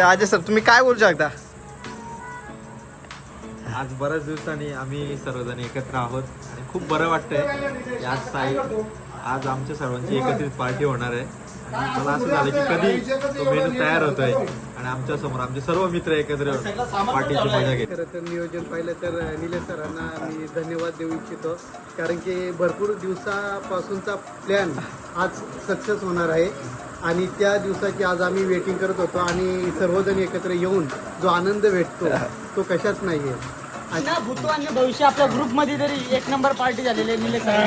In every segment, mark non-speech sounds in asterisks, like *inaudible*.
Ajay sir तुम्ही काय बोलू शकता? आज बऱ्याच दिवसांनी आम्ही सर्वजण एकत्र आहोत आणि खूप बरं वाटतंय. आज साई आज आमच्या सर्वांची एकत्रित पार्टी होणार आहे. मला असं झालं की कधी तो मेनू तयार होतोय आणि आमच्यासमोर आमचे सर्व मित्र एकत्र पार्टीची मजा घेत. खरं तर नियोजन पाहिलं तर निलेश सरांना मी धन्यवाद देऊ इच्छितो. कारण की भरपूर दिवसापासूनचा प्लॅन आज सक्सेस होणार आहे. आणि त्या दिवसाची आज आम्ही वेटिंग करत होतो आणि सर्वजण एकत्र येऊन जो आनंद भेटतो तो कशाच नाही आहे भूतो आणि भविष्य आपल्या ग्रुपमध्ये तरी एक नंबर पार्टी झालेली आहे निलेश सर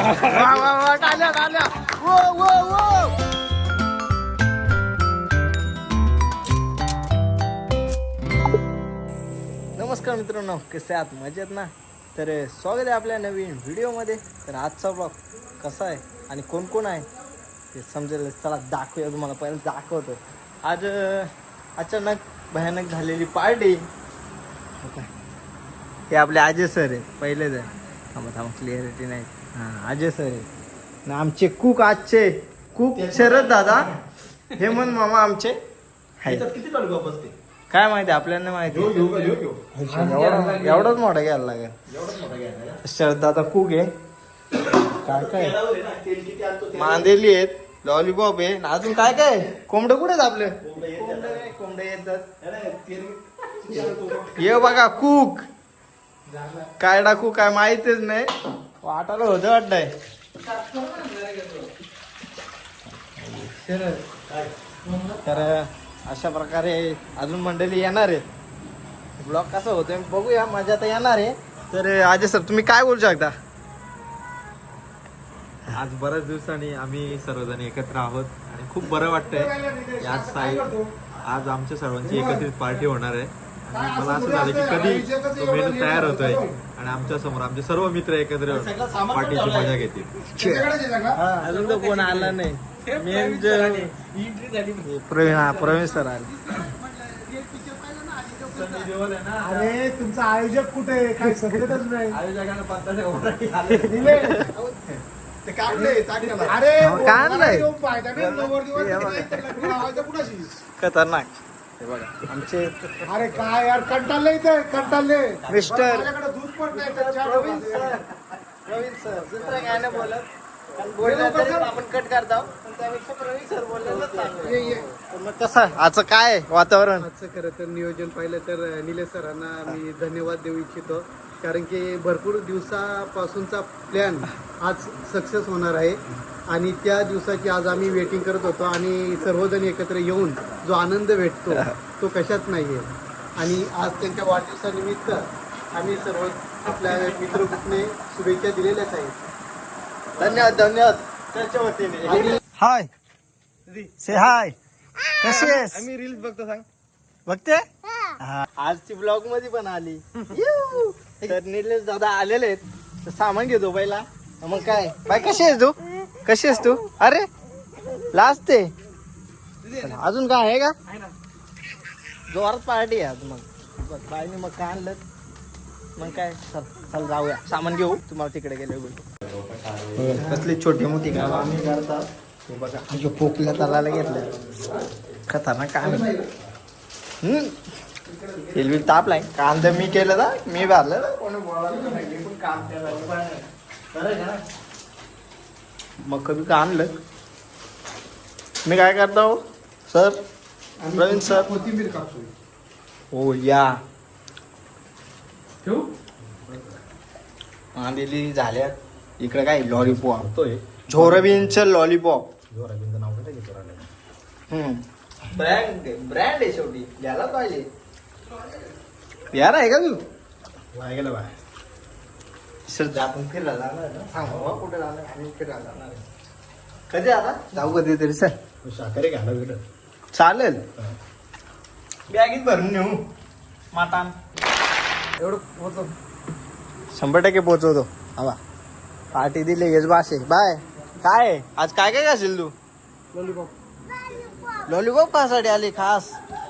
नमस्कार मित्रांनो कसे आहात? मजेत ना? तर स्वागत आहे आपल्या नवीन व्हिडिओमध्ये. तर आजचा ब्लॉग कसा आहे आणि कोण कोण आहे ते समजेल चला दाखवूया तुम्हाला. पहिलं दाखवतो आज अचानक भयानक झालेली पार्टी हे आपले अजय सर आहे. पहिलेच आहे. थांबा थांबा. क्लिअरिटी नाही. हां अजय सर आहे. ना आमचे कुक आजचे. कुक शरद दादा. *laughs* हेमंत मामा आमचे किती बसते? काय माहिती आपल्याला माहिती. एवढा एवढाच मोठा घ्यायला लागेल. शरद दादा कुक आहे. काय काय? मांदेली आहेत लॉलीपॉप आहे. अजून काय काय? कोंबडे कुठे आहेत आपले? कोंबडे कोंबडे येतात ये बघा कुक काय टाकू काय माहितीच नाही. वाटायला होतं वाटतंय. तर अशा प्रकारे अजून मंडळी येणार आहे ब्लॉग कसा होतोय बघूया मजा तर येणार आहे. तर अजय सर तुम्ही काय बोलू शकता? आज बऱ्याच दिवसांनी आम्ही सर्वजण एकत्र आहोत आणि खूप बरं वाटतंय. याच साई आज आमच्या सर्वांची एकत्रित पार्टी होणार आहे. आणि मला असं झालं की कधी तो मेनू तयार होतोय आणि आमच्यासमोर आमचे सर्व मित्र एकत्र पार्टीची मजा घेतील. अजून तर कोण आला नाही. मेन हे प्रवीण हा प्रवीण सर आले. अरे तुमचं आयोजक कुठे काय सगळेच नाही. अरे हो? येऊन पाहता नाही, हे बघा. इथे लग्न लावायचं कुणाशी? खतरनाक. हे बघा. आमचे अरे काय यार कंटाळले इथे? कंटाळले. मिस्टर. माझ्याकडे दूध पण नाही तर चहा प्रवीण पण सर. प्रवीण सर. दुसरं काय नाही बोलत. आपण कट करतो पण त्यापेक्षा प्रवीण सर बोललेलंच चांगलं ये, ये. तर मग कसं आजचं काय आहे वातावरण? आजचं खरं तर नियोजन पाहिलं तर निलेश सरांना मी धन्यवाद देऊ इच्छितो. कारण की भरपूर दिवसापासूनचा प्लॅन आज सक्सेस होणार आहे. आणि त्या दिवसाची आज आम्ही वेटिंग करत होतो आणि सर्वजण एकत्र येऊन जो आनंद भेटतो तो कशाच नाही आहे आणि आज त्यांच्या वाढदिवसानिमित्त आम्ही सर्व आपल्या मित्रगुटने शुभेच्छा दिलेल्याच आहेत. धन्यवाद धन्यवाद. त्याच्या वतीने. हाय. से हाय कशी आहेस? आम्ही रील्स बघतो सांग. बघते? हा. आज ती ब्लॉगमध्ये पण आली. *laughs* यू. तर निलेश दादा आलेले आहेत. तर सामान घेतो पहिला मग काय? बाय कशी आहेस तू? कशी आहेस तू? अरे लास्ट ते. अजून काय आहे का? जोरात पार्टी आहे आज मग. बाईने मग काय आणलं? मग काय? चल चल जाऊया. सामान घेऊ. तुम्हाला तिकडे गेले बोलतो. कसली छोटी मोठी काम आम्ही करतात हे बघा अजून पोकल्या तलाला घेतलं खतरनाक काम तेल बिल तापलाय. कांदा मी केलं ना मी भरलं ना. कोणी बोलायला नाही पण काम केलं? मग कधी का आणलं? मी काय करतो? Sir Praveen sir. कोथिंबीर कापतोय हो या. आंबेली झाल्या. इकडे काय लॉलीपॉप? झोरबीनचं लॉलीपॉप. हम्म. ब्रँड ब्रँड आहे शेवटी. घ्यायला पाहिजे. यार आहे का तू? सर आपण फिरायला जाणार ना? सांग बाबा कुठे जाणार आम्ही फिरायला जाणार. कधी आता? जाऊ कधीतरी सर. साखरे घाला भेटत चालेल. बॅगीत भरून नेऊ. माटान एवढं होतं शंभर टक्के पोहोचवतो. हवा पार्टी दिली हेच बास आहे. बाय. काय? आज काय काय असेल तू? लॉलीपॉप. लॉलीपॉप कासाठी आली खास.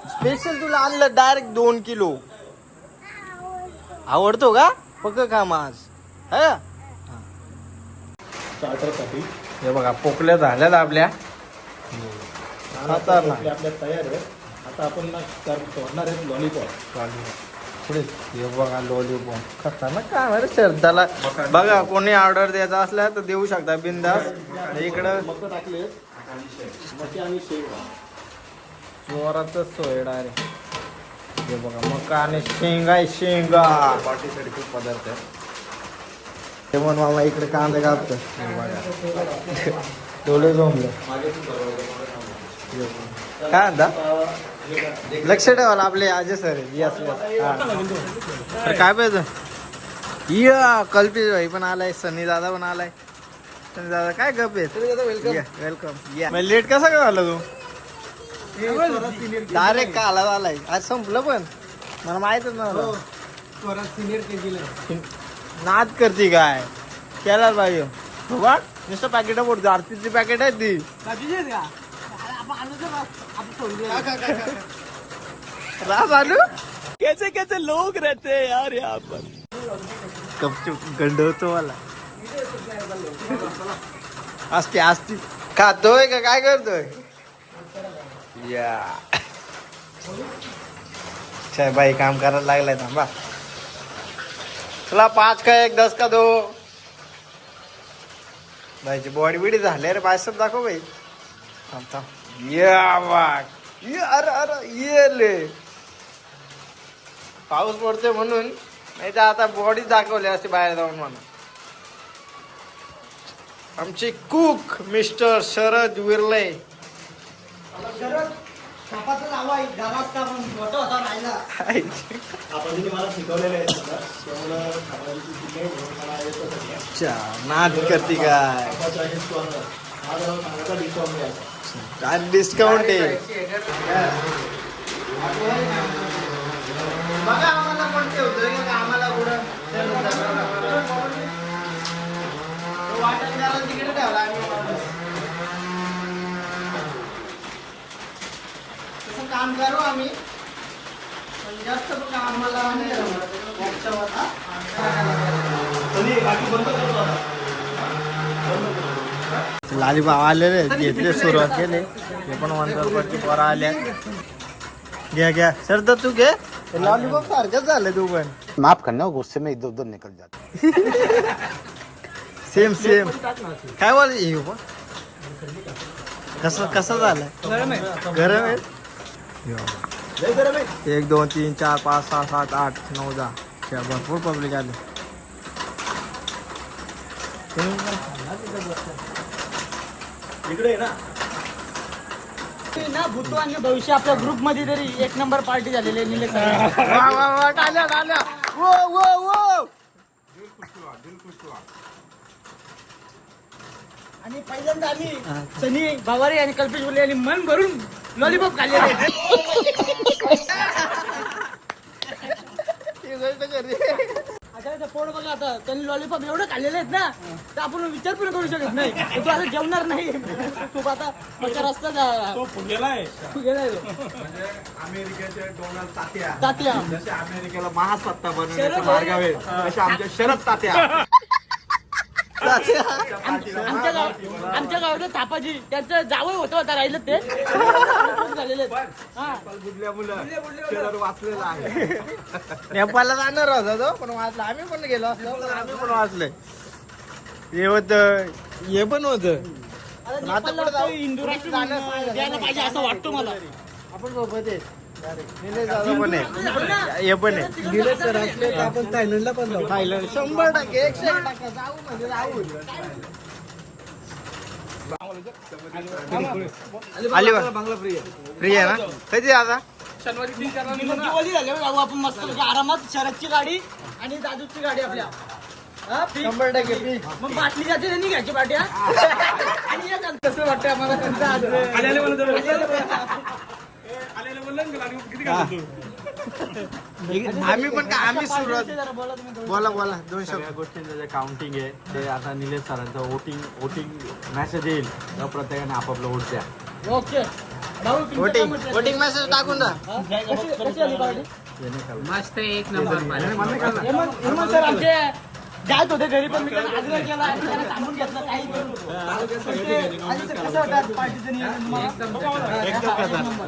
स्पेशल तुला आणलं डायरेक्ट दोन किलो. आवडतो का? पक्क काम आज है? स्टार्टरसाठी. हे बघा पोकल्या झाल्यात आपल्या. आपल्या तयार आहे आता आपण ना कर- सोडणार आहे लॉलीपॉप. पुढे. हे बघा लॉलीपॉप खतरनाक काय माहिती श्रद्धाला. बघा कोणी ऑर्डर द्यायचा असला तर देऊ शकता बिंदास. इकडं मग टाकले मग सोय डायरेक्ट हे बघा मका आणि शेंगा आहे, शेंगा. पार्टीसाठी खूप पदार्थ आहे हे म्हणून मामा इकडे कांदे कापतो. बघा. डोळे जमलं काय म्हणता लक्ष ठेवायला आपले अजय सर यस तर काय पाहिजे? या कल्पित भाई पण आलाय सनी दादा पण आलाय. सनी दादा काय गप आहे वेलकम या लेट कसा काय झाला तू? डायरेक्ट का आला आलाय आज संपलं पण. मला माहितच नव्हतं. स्वराज सिनियर के जिल्हा नाद करते काय? केला पाहिजे. बघ नुसतं पॅकेट पडतो आरतीची पॅकेट आहे ती. राम आलू कैसे कैसे लोग रहते हैं यार यहाँ पर? गपचूप गंडवतो मला असते असते खातोय का काय करतोय या। छे बाई काम करायला लागलाय थांबा. चला पाच का एक दस का दो. बाईची बॉडी बिडी झाले रे बायसप दाखव बाई थांब थांब. या वाग ये अरे अरे ये ले पाऊस पडतोय म्हणून नाही तर आता बॉडी दाखवली असते बाहेर जाऊन म्हणून. आमचे कुक मिस्टर शरद विरले. अच्छा नाद करते काय? काय डिस्काउंट आहे? काम करू आम्ही. जास्त आम्हाला नाही जमलं. वर्कशॉप आता. लालीबाब आलेले. घेतले सुरुवात केले ते पण वनरपटची पोरं आल्या घ्या घ्या. सर तर तू घे. लॉलीपॉप सारखंच झालं तू पण. माफ़ करना गुस्से में इधर उधर निकल जाता. सेम सेम काय बोल हे बघ. कसं कसं झालंय गरम आहे? एक दोन तीन चार पाच सहा सात आठ नऊ दहा. भरपूर पब्लिक आले. इकडे आहे ना. ना भूतो आणि भविष्य आपल्या ग्रुपमध्ये तरी एक नंबर पार्टी झालेली आहे निलेश सर वा वा वा टाल्या टाल्या वो वो वो. आणि पहिल्यांदा आम्ही सनी बावारी आणि कल्पेश बोलले आणि मन भरून लॉलीपॉप खाल्ले ही गोष्ट खरी. आता पोट बघा आता त्यांनी लॉलीपॉप एवढं खाल्लेले आहेत ना. तर आपण विचार पण करू शकत नाही. तर तू आता जेवणार नाही. तू आता रस्ता जा तो फुगेला आहे. तू गेलाय तो. अमेरिकेचे डोनाल्ड तात्या. तात्या. जसे अमेरिकेला महासत्ता बनवण्याचे शरद मार्ग आहे तसे आमच्या शरद तात्या. आमच्या गाव आमच्या गावात थापाजी त्यांचं जावं होतं आता राहिलं ते. खूप झालेले आहेत. हा. बुडल्या मुलं. शरद वाचलेला आहे. नेपाळला जाणार होता तो पण वाचला. आम्ही पण गेलो आम्ही पण वाचले हे होत हे पण होत. पाहिजे असं वाटतं मला. आपण सोबत हे पण आहे. निलेश सर असले तर आपण थायलंडला पण जाऊ. थायलंड. शंभर टक्के एकशे एक टक्के जाऊ म्हणजे जाऊ. आली बा बांगला फ्री आहे. फ्री आहे ना? कधी आता? जाऊ आपण मस्त आरामात शरदची गाडी आणि दादूची गाडी आपल्या. शंभर टक्के मग बाटली जाते त्यांनी घ्यायची बाट्या आणि एक कसं वाटतं आम्हाला त्यांचं आज. आम्ही पण काय आम्ही सुरुवात जरा बोला तुम्ही. बोला बोला दोन सगळ्या शब्द गोष्टींचं जे काउंटिंग आहे ते आता निलेश सरांचं वोटिंग वोटिंग मॅसेज येईल. तेव्हा प्रत्येकाने आपापलं वोट द्या. ओके. भाऊ तुमचं काय वोटिंग? वोटिंग मेसेज टाकून द्या. हा? कशी कशी आली पार्टी मस्त एक नंबर हेमंत हेमंत सर आमचे जात होते घरी पण मी आग्रह केला आणि त्यांना थांबून घेतलं काही.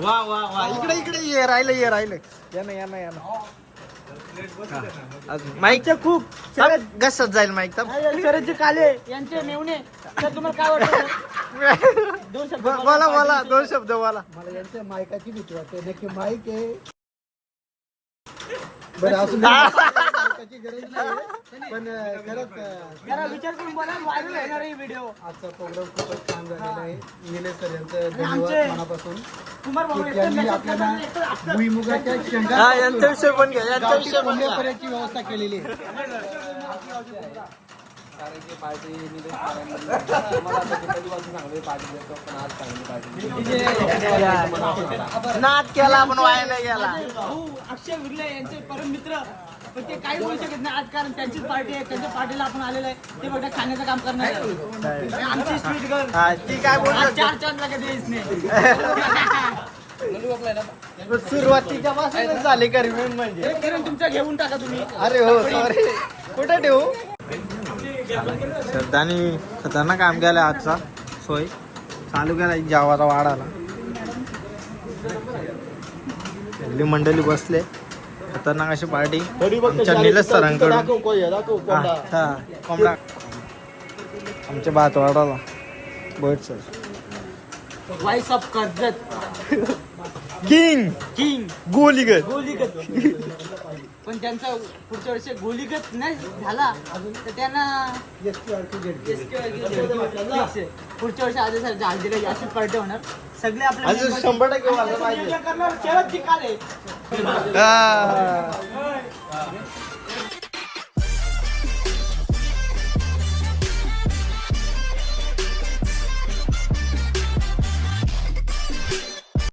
वा वा वा इकडे इकडे ये राहिलं ये राहिलं. या ना या ना या ना. अजून. माईक? ते खूप शरद घसत जाईल माईक तर काले. यांचे मेवणे. तर तुम्हाला काय वाटतं? दोन शब्द ब- बोला. बोला दोन शब्द बोला मला यांच्या मायकाची भीती वाटते. नक्की माईक आहे. बरं असून मायकाची गरज नाही पण अं, खरंच अं, जरा विचार करून बोला व्हायरल येणार आहे व्हिडिओ. आजचा प्रोग्राम खूपच छान झालेला आहे. निलेश सर यांचं धन्यवाद आमचे- मनापासून. कुमार भाऊ की एकतर त्यांनी मेकअप आपल्याला करतात, एकतर actor. भुईमुगाच्या हा शेंगा यांच्याविषयी पण घ्या गावठी यांच्याविषयी पण घ्या. कोंबड्यापर्यंतची व्यवस्था केलेली आहे. कारण की पार्टी निलेश सरांनी मला आता कधीपासून सांगले पार्टी देतो पण आज चांगली पार्टी नाद केला पण वाया नाही गेला. भाऊ अक्षय विर्ले यांचे परम मित्र पण ते काही बोलू शकत नाही आज कारण त्यांचीच पार्टी आहे त्यांच्या पार्टीला आपण आलेलो आहे. ते बघा खाण्याचं काम करणार आहे. आमची स्वीट गर्ल हा ती काय आज बोलत चार यायच नाही. *laughs* सुरुवातीच्या पासूनच झाली करीमेन म्हणजे. एक किरण तुमचा घेऊन टाका तुम्ही. अरे हो सॉरी कुठे ठेवू? श्रद्धानी खतरनाक काम केलं आजचा सोय. चालू केला जेवाचा वाढाला सगळी मंडळी बसले. खतरनाक अशी पार्टी. आमच्या निलेश सरांकडून. हा, हा, कोंबडा आमच्या भात वाढाला बोट sir. Vice of Karjat. King. King. गोलीगत. गोलीगत. पण त्यांचा पुढच्या वर्षी गोलीगत नाही झाला तर त्यांना. पुढच्या वर्षी आधी सर हल्दीला अशीच पार्टी होणार सगळे आपले शंभर टक्के करणार.